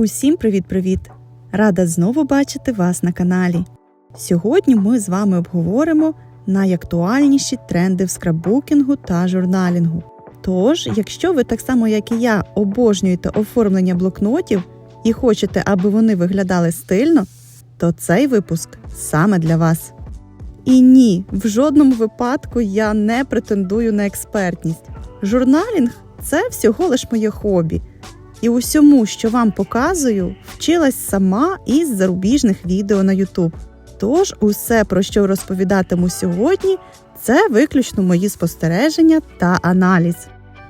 Усім привіт-привіт! Рада знову бачити вас на каналі. Сьогодні ми з вами обговоримо найактуальніші тренди в скраббукінгу та журналінгу. Тож, якщо ви так само, як і я, обожнюєте оформлення блокнотів і хочете, аби вони виглядали стильно, то цей випуск саме для вас. І ні, в жодному випадку я не претендую на експертність. Журналінг це всього лиш моє хобі. І усьому, що вам показую, вчилась сама із зарубіжних відео на YouTube. Тож, усе, про що розповідатиму сьогодні, це виключно мої спостереження та аналіз.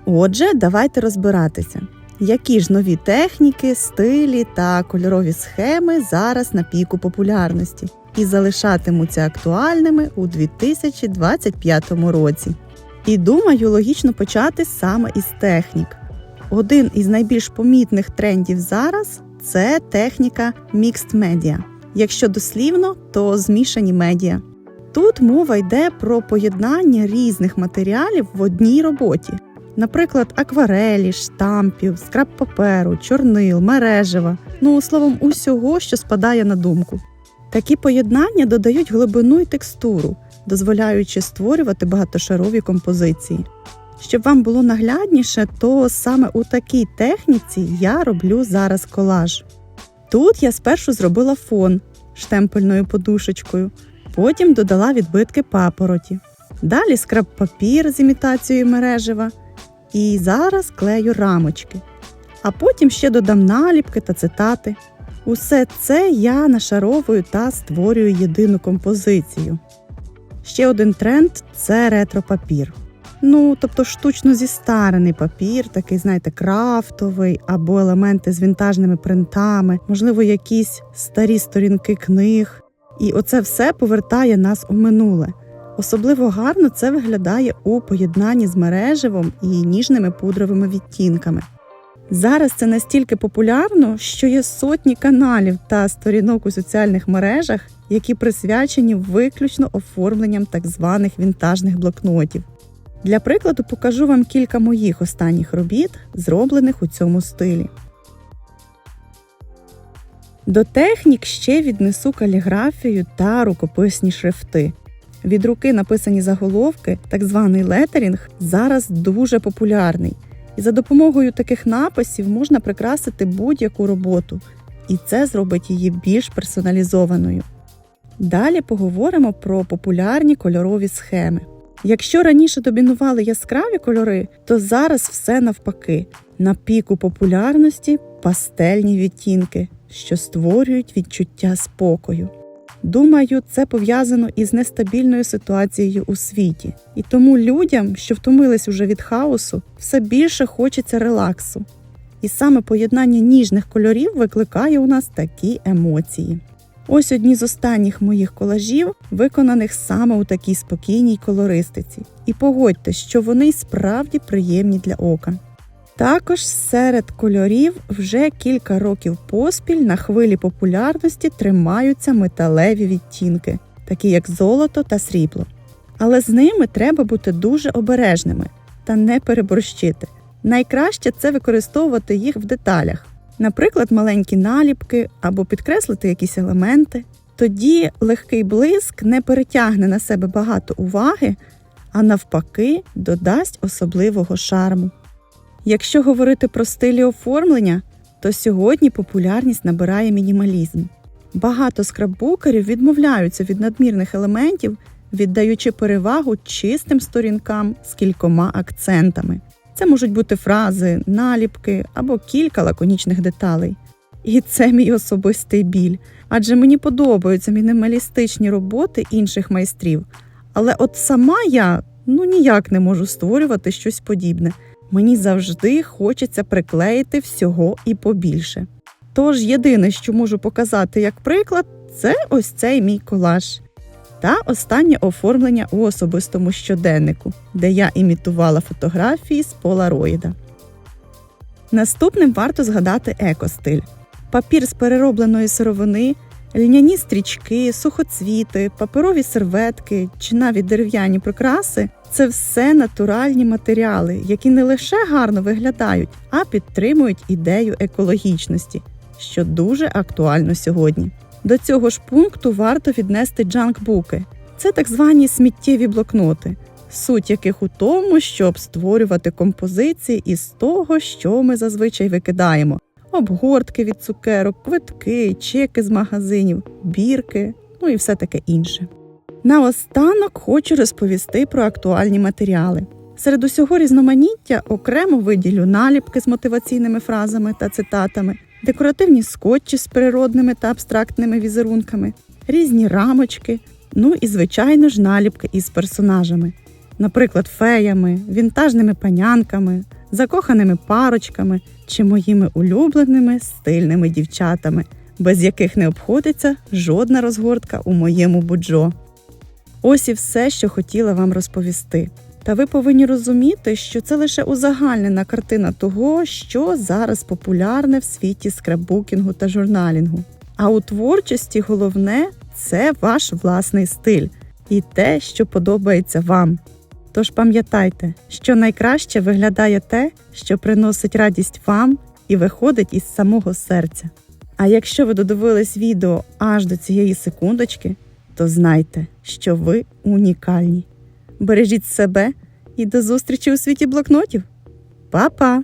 Отже, давайте розбиратися, які ж нові техніки, стилі та кольорові схеми зараз на піку популярності і залишатимуться актуальними у 2025 році. І думаю, логічно почати саме із технік. Один із найбільш помітних трендів зараз це техніка Mixed Media. Якщо дослівно, то змішані медіа. Тут мова йде про поєднання різних матеріалів в одній роботі, наприклад, акварелі, штампів, скраб паперу, чорнил, мережева, ну словом, усього, що спадає на думку. Такі поєднання додають глибину і текстуру, дозволяючи створювати багатошарові композиції. Щоб вам було наглядніше, то саме у такій техніці я роблю зараз колаж. Тут я спершу зробила фон штемпельною подушечкою, потім додала відбитки папороті. Далі скраб папір з імітацією мережева. І зараз клею рамочки. А потім ще додам наліпки та цитати. Усе це я нашаровую та створюю єдину композицію. Ще один тренд це ретро-папір. Ну, тобто штучно зістарений папір, такий, знаєте, крафтовий, або елементи з вінтажними принтами, можливо, якісь старі сторінки книг. І оце все повертає нас у минуле. Особливо гарно це виглядає у поєднанні з мереживом і ніжними пудровими відтінками. Зараз це настільки популярно, що є сотні каналів та сторінок у соціальних мережах, які присвячені виключно оформленням так званих вінтажних блокнотів. Для прикладу покажу вам кілька моїх останніх робіт, зроблених у цьому стилі. До технік ще віднесу каліграфію та рукописні шрифти. Від руки написані заголовки, так званий летерінг, зараз дуже популярний. І за допомогою таких написів можна прикрасити будь-яку роботу, і це зробить її більш персоналізованою. Далі поговоримо про популярні кольорові схеми. Якщо раніше домінували яскраві кольори, то зараз все навпаки. На піку популярності пастельні відтінки, що створюють відчуття спокою. Думаю, це пов'язано із нестабільною ситуацією у світі, і тому людям, що втомились уже від хаосу, все більше хочеться релаксу. І саме поєднання ніжних кольорів викликає у нас такі емоції. Ось одні з останніх моїх колажів, виконаних саме у такій спокійній колористиці. І погодьте, що вони справді приємні для ока. Також серед кольорів вже кілька років поспіль на хвилі популярності тримаються металеві відтінки, такі як золото та срібло. Але з ними треба бути дуже обережними та не переборщити. Найкраще це використовувати їх в деталях, наприклад, маленькі наліпки або підкреслити якісь елементи. Тоді легкий блиск не перетягне на себе багато уваги, а навпаки, додасть особливого шарму. Якщо говорити про стилі оформлення, то сьогодні популярність набирає мінімалізм. Багато скраббукерів відмовляються від надмірних елементів, віддаючи перевагу чистим сторінкам з кількома акцентами. Це можуть бути фрази, наліпки або кілька лаконічних деталей. І це мій особистий біль, адже мені подобаються мінімалістичні роботи інших майстрів. Але от сама я ну ніяк не можу створювати щось подібне. Мені завжди хочеться приклеїти всього і побільше. Тож єдине, що можу показати як приклад, це ось цей мій колаж та останнє оформлення у особистому щоденнику, де я імітувала фотографії з полароїда. Наступним варто згадати екостиль. Папір з переробленої сировини, льняні стрічки, сухоцвіти, паперові серветки чи навіть дерев'яні прикраси це все натуральні матеріали, які не лише гарно виглядають, а підтримують ідею екологічності, що дуже актуально сьогодні. До цього ж пункту варто віднести джанкбуки. Це так звані сміттєві блокноти, суть яких у тому, щоб створювати композиції із того, що ми зазвичай викидаємо: обгортки від цукерок, квитки, чеки з магазинів, бірки, ну і все таке інше. Наостанок хочу розповісти про актуальні матеріали. Серед усього різноманіття окремо виділю наліпки з мотиваційними фразами та цитатами, декоративні скотчі з природними та абстрактними візерунками, різні рамочки, ну і, звичайно ж, наліпки із персонажами, наприклад, феями, вінтажними панянками, закоханими парочками чи моїми улюбленими стильними дівчатами, без яких не обходиться жодна розгортка у моєму буджо. Ось і все, що хотіла вам розповісти. Та ви повинні розуміти, що це лише узагальнена картина того, що зараз популярне в світі скраббукінгу та журналінгу. А у творчості головне це ваш власний стиль і те, що подобається вам. Тож пам'ятайте, що найкраще виглядає те, що приносить радість вам і виходить із самого серця. А якщо ви додивились відео аж до цієї секундочки, то знайте, що ви унікальні. Бережіть себе і до зустрічі у світі блокнотів. Па-па!